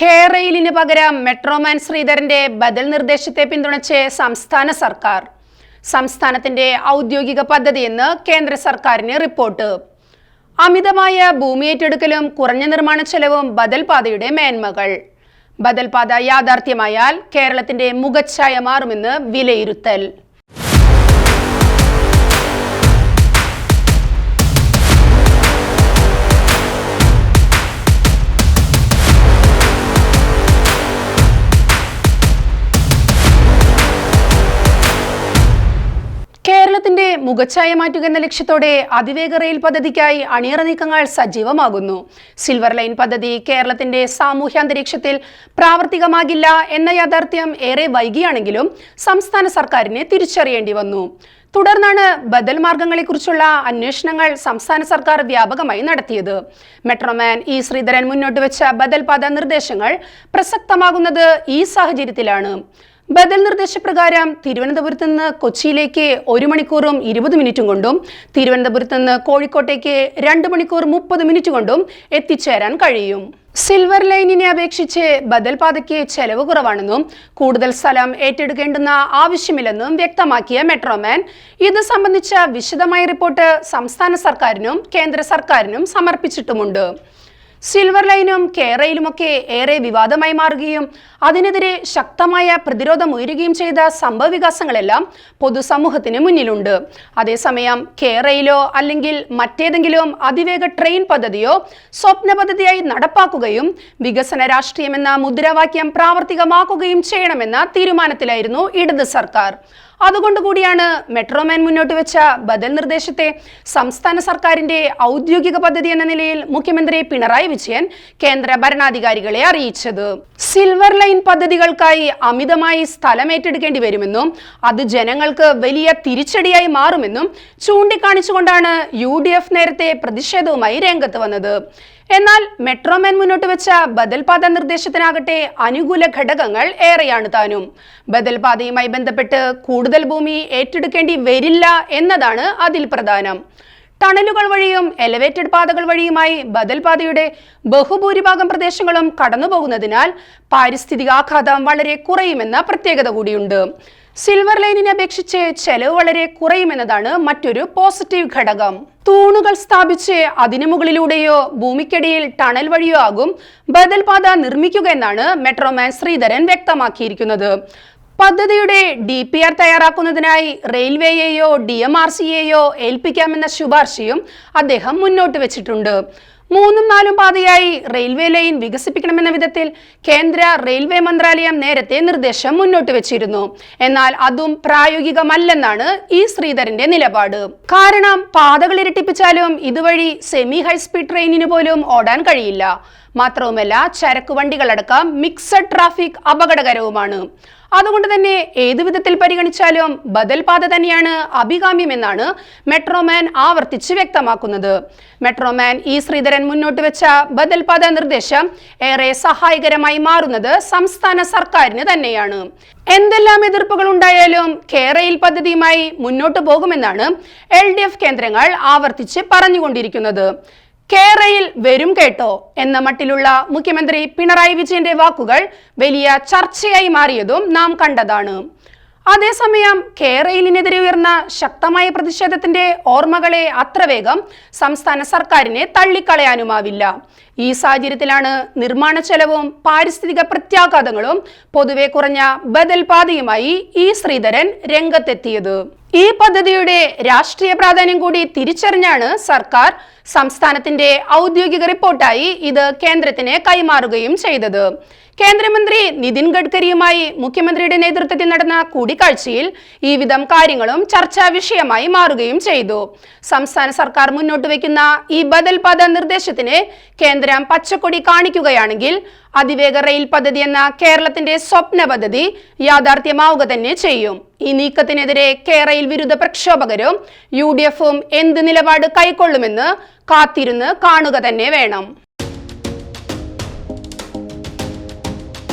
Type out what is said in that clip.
കേരയിലിന് പകരം മെട്രോമാൻ ശ്രീധരന്റെ ബദൽ നിർദ്ദേശത്തെ പിന്തുണച്ച് സംസ്ഥാന സർക്കാർ. സംസ്ഥാനത്തിന്റെ ഔദ്യോഗിക പദ്ധതിയെന്ന് കേന്ദ്ര സർക്കാരിന് റിപ്പോർട്ട്. അമിതമായ ഭൂമി ഏറ്റെടുക്കലും കുറഞ്ഞ നിർമ്മാണ ചെലവും ബദൽ പാതയുടെ മേന്മകൾ. ബദൽ പാത യാഥാർത്ഥ്യമായാൽ കേരളത്തിന്റെ മുഖച്ഛായ മാറുമെന്ന് വിലയിരുത്തൽ. കേരളത്തിന്റെ മാറ്റുക എന്ന ലക്ഷ്യത്തോടെ അതിവേഗ റെയിൽ പദ്ധതിക്കായി അണിയറ നീക്കങ്ങൾ സജീവമാകുന്നു. സിൽവർ ലൈൻ പദ്ധതി കേരളത്തിന്റെ സാമൂഹ്യാന്തരീക്ഷത്തിൽ പ്രാവർത്തികമാകില്ല എന്ന യാഥാർത്ഥ്യം ഏറെ വൈകിയാണെങ്കിലും സംസ്ഥാന സർക്കാരിനെ തിരിച്ചറിയേണ്ടി വന്നു. തുടർന്നാണ് ബദൽ മാർഗങ്ങളെക്കുറിച്ചുള്ള അന്വേഷണങ്ങൾ സംസ്ഥാന സർക്കാർ വ്യാപകമായി നടത്തിയത്. മെട്രോമാൻ ഇ ശ്രീധരൻ മുന്നോട്ട് വെച്ച ബദൽ പാത നിർദ്ദേശങ്ങൾ പ്രസക്തമാകുന്നത് ഈ സാഹചര്യത്തിലാണ്. ബദൽ നിർദ്ദേശപ്രകാരം തിരുവനന്തപുരത്ത് നിന്ന് കൊച്ചിയിലേക്ക് ഒരു മണിക്കൂറും ഇരുപത് മിനിറ്റും കൊണ്ടും തിരുവനന്തപുരത്ത് നിന്ന് കോഴിക്കോട്ടേക്ക് രണ്ട് മണിക്കൂർ മുപ്പത് മിനിറ്റ് കൊണ്ടും എത്തിച്ചേരാൻ കഴിയും. സിൽവർ ലൈനിനെ അപേക്ഷിച്ച് ബദൽ പാതയ്ക്ക് ചെലവ് കുറവാണെന്നും കൂടുതൽ സ്ഥലം ഏറ്റെടുക്കേണ്ടുന്ന ആവശ്യമില്ലെന്നും വ്യക്തമാക്കിയ മെട്രോമാൻ. ഇത് സംബന്ധിച്ച വിശദമായ റിപ്പോർട്ട് സംസ്ഥാന സർക്കാരിനും കേന്ദ്ര സർക്കാരിനും സമർപ്പിച്ചിട്ടുമുണ്ട്. സിൽവർ ലൈനും കേരയിലുമൊക്കെ ഏറെ വിവാദമായി മാറുകയും അതിനെതിരെ ശക്തമായ പ്രതിരോധം ഉയരുകയും ചെയ്ത സംഭവവികാസങ്ങളെല്ലാം പൊതുസമൂഹത്തിന് മുന്നിലുണ്ട്. അതേസമയം കേരയിലോ അല്ലെങ്കിൽ മറ്റേതെങ്കിലും അതിവേഗ ട്രെയിൻ പദ്ധതിയോ സ്വപ്ന പദ്ധതിയായി നടപ്പാക്കുകയും വികസന രാഷ്ട്രീയമെന്ന മുദ്രാവാക്യം പ്രാവർത്തികമാക്കുകയും ചെയ്യണമെന്ന തീരുമാനത്തിലായിരുന്നു ഇടത് സർക്കാർ. അതുകൊണ്ട് കൂടിയാണ് മെട്രോമാൻ മുന്നോട്ട് വെച്ച ബദൽ നിർദ്ദേശത്തെ സംസ്ഥാന സർക്കാരിന്റെ ഔദ്യോഗിക പദ്ധതി എന്ന നിലയിൽ മുഖ്യമന്ത്രി പിണറായി വിജയൻ കേന്ദ്ര ഭരണാധികാരികളെ അറിയിച്ചത്. സിൽവർ ലൈൻ പദ്ധതികൾക്കായി അമിതമായി സ്ഥലം ഏറ്റെടുക്കേണ്ടി വരുമെന്നും അത് ജനങ്ങൾക്ക് വലിയ തിരിച്ചടിയായി മാറുമെന്നും ചൂണ്ടിക്കാണിച്ചുകൊണ്ടാണ് യു നേരത്തെ പ്രതിഷേധവുമായി രംഗത്ത് വന്നത്. എന്നാൽ മെട്രോമാൻ മുന്നോട്ട് വെച്ച ബദൽപാത നിർദ്ദേശത്തിനാകട്ടെ അനുകൂല ഘടകങ്ങൾ ഏറെയാണ് താനും. ബദൽപാതയുമായി ബന്ധപ്പെട്ട് കൂടുതൽ ഭൂമി ഏറ്റെടുക്കേണ്ടി വരില്ല എന്നതാണ് അതിൽ പ്രധാനം. ടണലുകൾ വഴിയും എലവേറ്റഡ് പാതകൾ വഴിയുമായി ബദൽപാതയുടെ ബഹുഭൂരിഭാഗം പ്രദേശങ്ങളും കടന്നുപോകുന്നതിനാൽ പാരിസ്ഥിതികാഘാതം വളരെ കുറയുമെന്ന പ്രത്യേകത കൂടിയുണ്ട്. സിൽവർ ലൈനിനെ അപേക്ഷിച്ച് ചെലവ് വളരെ കുറയുമെന്നതാണ് മറ്റൊരു പോസിറ്റീവ് ഘടകം. തൂണുകൾ സ്ഥാപിച്ച് അതിനു മുകളിലൂടെയോ ഭൂമിക്കടിയിൽ ടണൽ വഴിയോ ആകും ബദൽ പാത നിർമ്മിക്കുക എന്നാണ് മെട്രോമാൻ ശ്രീധരൻ വ്യക്തമാക്കിയിരിക്കുന്നത്. പദ്ധതിയുടെ ഡി പി ആർ തയ്യാറാക്കുന്നതിനായി റെയിൽവേയെയോ ഡി എം ആർ സിയെയോ ഏൽപ്പിക്കാമെന്ന ശുപാർശയും അദ്ദേഹം മുന്നോട്ട് വെച്ചിട്ടുണ്ട്. മൂന്നും നാലും പാതയായി റെയിൽവേ ലൈൻ വികസിപ്പിക്കണമെന്ന വിധത്തിൽ കേന്ദ്ര റെയിൽവേ മന്ത്രാലയം നേരത്തെ നിർദ്ദേശം മുന്നോട്ട് വെച്ചിരുന്നു. എന്നാൽ അതും പ്രായോഗികമല്ലെന്നാണ് ഈ ശ്രീധരന്റെ നിലപാട്. കാരണം പാതകൾ ഇരട്ടിപ്പിച്ചാലും ഇതുവഴി സെമി ഹൈസ്പീഡ് ട്രെയിനിന് പോലും ഓടാൻ കഴിയില്ല. മാത്രവുമല്ല ചരക്ക് വണ്ടികളടക്കം മിക്സഡ് ട്രാഫിക് അപകടകരവുമാണ്. അതുകൊണ്ട് തന്നെ ഏതു വിധത്തിൽ പരിഗണിച്ചാലും ബദൽപാത തന്നെയാണ് അഭികാമ്യമെന്നാണ് മെട്രോമാൻ ആവർത്തിച്ച് വ്യക്തമാക്കുന്നത്. മെട്രോമാൻ ഇ ശ്രീധരൻ മുന്നോട്ട് വെച്ച ബദൽപാത നിർദ്ദേശം ഏറെ സഹായകരമായി മാറുന്നത് സംസ്ഥാന സർക്കാരിന് തന്നെയാണ്. എന്തെല്ലാം എതിർപ്പുകൾ ഉണ്ടായാലും കേരയിൽ പദ്ധതിയുമായി മുന്നോട്ട് പോകുമെന്നാണ് എൽ കേന്ദ്രങ്ങൾ ആവർത്തിച്ച് പറഞ്ഞുകൊണ്ടിരിക്കുന്നത്. കേരയിൽ വരും കേട്ടോ എന്ന മട്ടിലുള്ള മുഖ്യമന്ത്രി പിണറായി വിജയന്റെ വാക്കുകൾ വലിയ ചർച്ചയായി മാറിയതും നാം കണ്ടതാണ്. അതേസമയം കേരയിലിനെതിരെ ഉയർന്ന ശക്തമായ പ്രതിഷേധത്തിന്റെ ഓർമ്മകളെ അത്ര വേഗം സംസ്ഥാന സർക്കാരിനെ തള്ളിക്കളയാനുമാവില്ല. ഈ സാഹചര്യത്തിലാണ് നിർമ്മാണ ചെലവും പാരിസ്ഥിതിക പ്രത്യാഘാതങ്ങളും പൊതുവെ കുറഞ്ഞ ബദൽ പാതയുമായി ശ്രീധരൻ രംഗത്തെത്തിയത്. ഈ പദ്ധതിയുടെ രാഷ്ട്രീയ പ്രാധാന്യം കൂടി തിരിച്ചറിഞ്ഞാണ് സർക്കാർ സംസ്ഥാനത്തിന്റെ ഔദ്യോഗിക റിപ്പോർട്ടായി ഇത് കേന്ദ്രത്തിന് കൈമാറുകയും ചെയ്തത്. കേന്ദ്രമന്ത്രി നിതിൻ ഗഡ്കരിയുമായി മുഖ്യമന്ത്രിയുടെ നേതൃത്വത്തിൽ നടന്ന കൂടിക്കാഴ്ചയിൽ ഈ വിധം കാര്യങ്ങളും ചർച്ചാ വിഷയമായി മാറുകയും ചെയ്തു. സംസ്ഥാന സർക്കാർ മുന്നോട്ട് വയ്ക്കുന്ന ഈ ബദൽ പദ നിർദ്ദേശത്തിന് കേന്ദ്രം പച്ചക്കൊടി കാണിക്കുകയാണെങ്കിൽ അതിവേഗ റെയിൽ പദ്ധതി എന്ന കേരളത്തിന്റെ സ്വപ്ന പദ്ധതി യാഥാർത്ഥ്യമാവുക തന്നെ ചെയ്യും. ഈ നീക്കത്തിനെതിരെ കേരയിൽ വിരുദ്ധ പ്രക്ഷോഭകരും യു ഡി എഫും എന്ത് നിലപാട് കൈക്കൊള്ളുമെന്ന് കാത്തിരുന്ന് കാണുക തന്നെ വേണം.